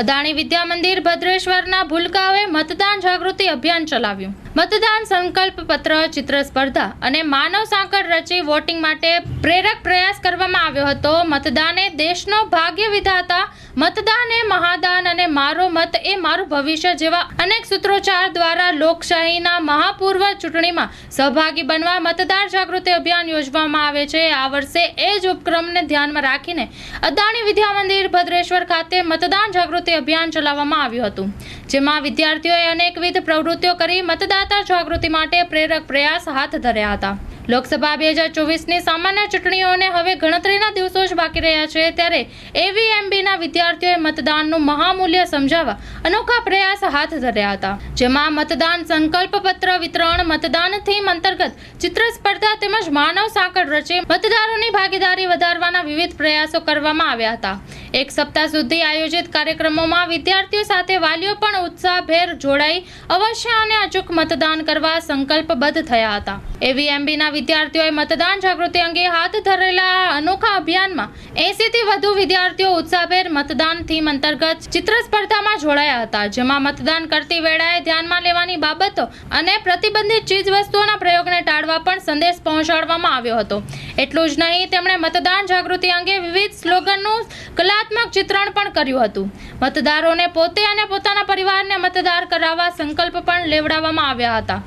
અદાણી વિદ્યા મંદિર ભદ્રેશ્વરના ભૂલકાઓએ મતદાન જાગૃતિ અભિયાન ચલાવ્યું. મતદાન સંકલ્પ પત્ર, ચિત્ર સ્પર્ધા અને માનવ સાંકળ રચી વોટિંગ માટે પ્રેરક પ્રયાસ કરવામાં આવ્યો હતો. મતદાને દેશનો ભાગ્ય વિધાતા, મતદાન એ મહાદાન અને મારો મત એ મારું ભવિષ્ય જેવા અનેક સૂત્રોચ્ચાર દ્વારા લોકશાહીના મહાપૂર્વ ચૂંટણીમાં સહભાગી બનવા મતદાર જાગૃતિ અભિયાન યોજવામાં આવે છે. આ વર્ષે એ જ ઉપક્રમને ધ્યાનમાં રાખીને અદાણી વિદ્યા મંદિર ભદ્રેશ્વર ખાતે મતદાન જાગૃતિ અભિયાન ચલાવવામાં આવ્યું હતું, જેમાં વિદ્યાર્થીઓએ અનેકવિધ પ્રવૃત્તિઓ કરી મતદાતા જાગૃતિ માટે પ્રેરક પ્રયાસ હાથ ધર્યા હતા. લોકસભા બે હજાર ચોવીસની સામાન્ય ચૂંટણીઓને હવે ગણતરીના દિવસો જ બાકી રહ્યા છે, ત્યારે એવીએમબીના વિદ્યાર્થીઓએ મતદાનનું મહામૂલ્ય સમજાવવા અનોખા પ્રયાસ હાથ ધર્યા હતા. જેમાં મતદાન સંકલ્પ પત્ર વિતરણ, મતદાન થીમ અંતર્ગત ચિત્ર સ્પર્ધા તેમજ માનવ સાંકળ રચી મતદારોની ભાગીદારી વધારવાના વિવિધ પ્રયાસો કરવામાં આવ્યા હતા. એક સપ્તાહ સુધી આયોજિત કાર્યક્રમોમાં વિદ્યાર્થીઓ સાથે વાલીઓ પણ ઉત્સાહભેર જોડાઈ અવશ્ય અને અચૂક મતદાન કરવા સંકલ્પબદ્ધ થયા હતા. એવીએમબીના વિદ્યાર્થીઓએ મતદાન જાગૃતિ અંગે હાથ ધરેલા અનોખા અભિયાનમાં 80 થી વધુ વિદ્યાર્થીઓ ઉત્સાહભેર મતદાન થીમ અંતર્ગત ચિત્ર સ્પર્ધામાં જોડાયા હતા, જેમાં મતદાન કરતી વેળાએ ધ્યાનમાં લેવાની બાબતો અને પ્રતિબંધિત ચીજવસ્તુઓના પ્રયોગને ટાળવા પણ સંદેશ પહોંચાડવામાં આવ્યો હતો. એટલું જ નહીં, તેમણે મતદાન જાગૃતિ અંગે વિવિધ સ્લોગનનું કલાત્મક ચિત્રણ પણ કર્યું હતું. મતદારોને પોતે અને પોતાના પરિવારને મતદાર કરાવવા સંકલ્પ પણ લેવડાવવામાં આવ્યા હતા.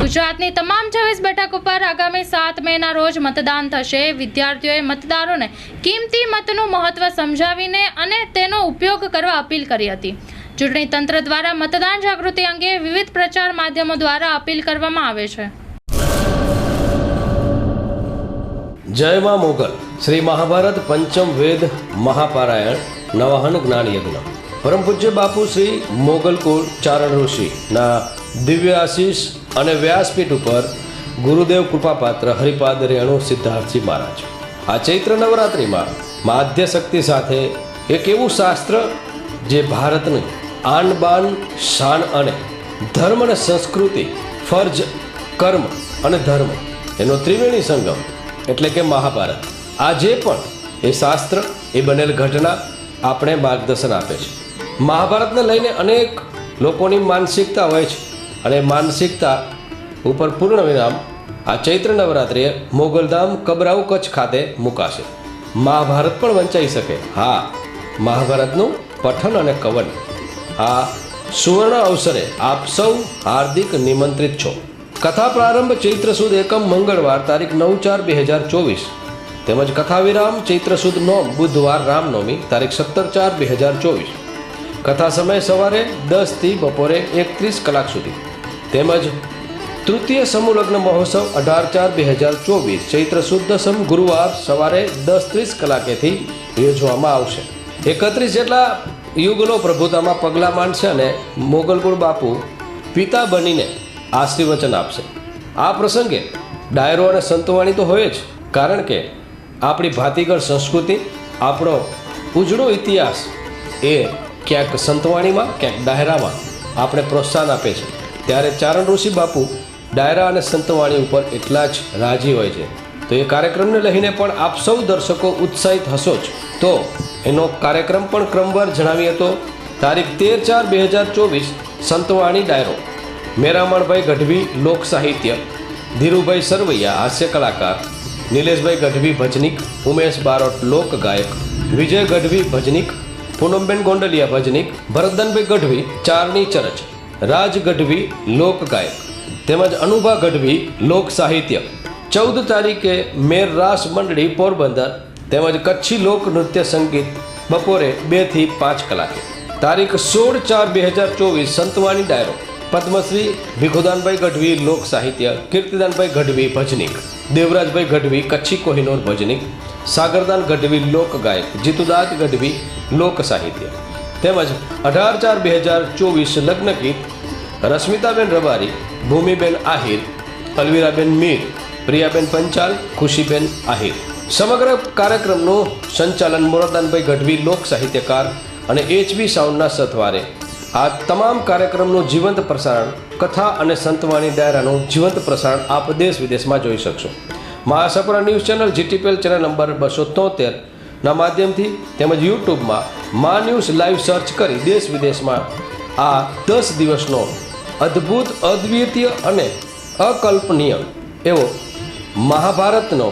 ગુજરાતની તમામ છવ્વીસ બેઠક ઉપર આગામી સાત મેના રોજ મતદાન થશે. વિદ્યાર્થીઓએ મતદારોને કિંમતી મતનું મહત્વ સમજાવીને અને તેનો ઉપયોગ કરવા અપીલ કરી હતી. ચૂંટણી તંત્ર દ્વારા મતદાન જાગૃતિ અંગે વિવિધ પ્રચાર માધ્યમો દ્વારા અપીલ કરવામાં આવે છે. જય મોગલ. શ્રી મહાભારત પંચમ વેદ મહાપારાયણ, નવાહન જ્ઞાન યજ્ઞ પરમ પૂજ્ય બાપુ શ્રી મોગલ કુળ ચારણ ઋષિ ના દિવ્ય આશીષ અને વ્યાસપીઠ ઉપર ગુરુદેવ કૃપાપાત્ર હરિપાદ રેણુ સિદ્ધાર્થજી મહારાજ. આ ચૈત્ર નવરાત્રિમાં માધ્ય શક્તિ સાથે એક એવું શાસ્ત્ર જે ભારતની આન બાન, શાન અને ધર્મ અને સંસ્કૃતિ, ફર્જ, કર્મ અને ધર્મ એનો ત્રિવેણી સંગમ એટલે કે મહાભારત. આજે પણ એ શાસ્ત્ર, એ બનેલ ઘટના આપણે માર્ગદર્શન આપે છે. મહાભારતને લઈને અનેક લોકોની માનસિકતા હોય છે. અને માનસિકતા ઉપર પૂર્ણ વિરામ આ ચૈત્ર નવરાત્રિએ મોગલધામ કબરાઉ કચ્છ ખાતે મુકાશે. મહાભારત પણ વંચાઈ શકે. હા, મહાભારતનું પઠન અને કવન. આ સુવર્ણ અવસરે આપ સૌ હાર્દિક નિમંત્રિત છો. કથા પ્રારંભ ચૈત્ર સુદ એકમ મંગળવાર તારીખ નવ ચાર બે હજાર ચોવીસ. તેમજ કથા વિરામ ચૈત્ર સુદ નોમ બુધવાર રામનવમી તારીખ સત્તર ચાર બે હજાર ચોવીસ. કથા સમય સવારે દસથી બપોરે એકત્રીસ કલાક સુધી. તેમજ તૃતીય સમૂહ લગ્ન મહોત્સવ અઢાર ચાર બે હજાર ચોવીસ ચૈત્ર શુદ્ધ સમ ગુરુવાર સવારે દસ ત્રીસ કલાકેથી યોજવામાં આવશે. એકત્રીસ જેટલા યુગનો પ્રભુતામાં પગલાં માંડશે અને મોગલકુળ બાપુ પિતા બનીને આશીર્વચન આપશે. આ પ્રસંગે ડાયરો અને સંતવાણી તો હોય જ, કારણ કે આપણી ભાતીગળ સંસ્કૃતિ, આપણો ઉજળો ઇતિહાસ એ ક્યાંક સંતવાણીમાં, ક્યાંક ડાયરામાં આપણે પ્રોત્સાહન આપે છે. ત્યારે ચારણ ઋષિ બાપુ ડાયરા અને સંતવાણી ઉપર એટલા જ રાજી હોય છે. તો એ કાર્યક્રમને લઈને પણ આપ સૌ દર્શકો ઉત્સાહિત હશો જ. તો એનો કાર્યક્રમ પણ ક્રમવાર જણાવીએ તો તારીખ તેર ચાર બે હજાર ચોવીસ સંતવાણી ડાયરો. મેરામણભાઈ ગઢવી લોક સાહિત્ય. ધીરુભાઈ સરવૈયા હાસ્ય કલાકાર. નિલેશભાઈ ગઢવી ભજનિક. ઉમેશ બારોટ લોક ગાયક. વિજય ગઢવી ભજનિક. પૂનમબેન ગોંડલિયા ભજનિક. ભરતદનભાઈ ગઢવી ચારણી ચરચ. રાજ ગઢવી લોક ગાયક તેમજ અનુભા ગઢવી લોક સાહિત્ય. ચૌદ તારીખે મેર રાસ મંડળી પોરબંદર તેમજ કચ્છી લોક નૃત્ય સંગીત બપોરે બેથી પાંચ કલાકે. તારીખ સોળ ચાર બે હજાર ચોવીસ સંતવાણી ડાયરો. પદ્મશ્રી ભીખુદાનભાઈ ગઢવી લોક સાહિત્ય, કીર્તિદાનભાઈ ગઢવી ભજનિક, દેવરાજભાઈ ગઢવી કચ્છી કોહિનોર ભજનિક, સાગરદાન ગઢવી લોક ગાયક જીતુદાસ ગઢવી લોક સાહિત્ય. તેમજ અઢાર ચાર બે હજાર ચોવીસ લગ્ન ગીત, રશ્મિતાબેન રબારી, ભૂમિબેન આહિર, અલવીરાબેન મીર, પ્રિયાબેન પંચાલ, ખુશીબેન આહિર. સમગ્ર કાર્યક્રમનું સંચાલન મોરદાનભાઈ ગઢવી લોક સાહિત્યકાર અને એચબી સાઉન્ડના સથવારે. આ તમામ કાર્યક્રમનું જીવંત પ્રસારણ, કથા અને સંતવાણી ડાયરાનું જીવંત પ્રસારણ આપ દેશ વિદેશમાં જોઈ શકશો. મહાસપરા news channel GTPL channel number બસો તોતેર ના માધ્યમથી તેમજ યુટ્યુબમાં મા ન્યૂઝ લાઈવ સર્ચ કરી દેશ વિદેશમાં આ દસ દિવસનો અદ્ભુત, અદ્વિતીય અને અકલ્પનીય એવો મહાભારતનો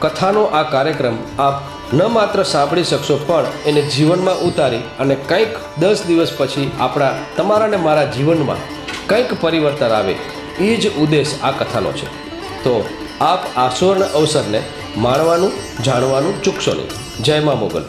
કથાનો આ કાર્યક્રમ આપ ન માત્ર સાંભળી શકશો, પણ એને જીવનમાં ઉતારી અને કંઈક દસ દિવસ પછી આપણા તમારા ને મારા જીવનમાં કંઈક પરિવર્તન આવે, એ જ ઉદ્દેશ આ કથાનો છે. તો આપ આ સુવર્ણ અવસરને માણવાનું, જાણવાનું ચૂકશો નહીં. જય મા મોગલ.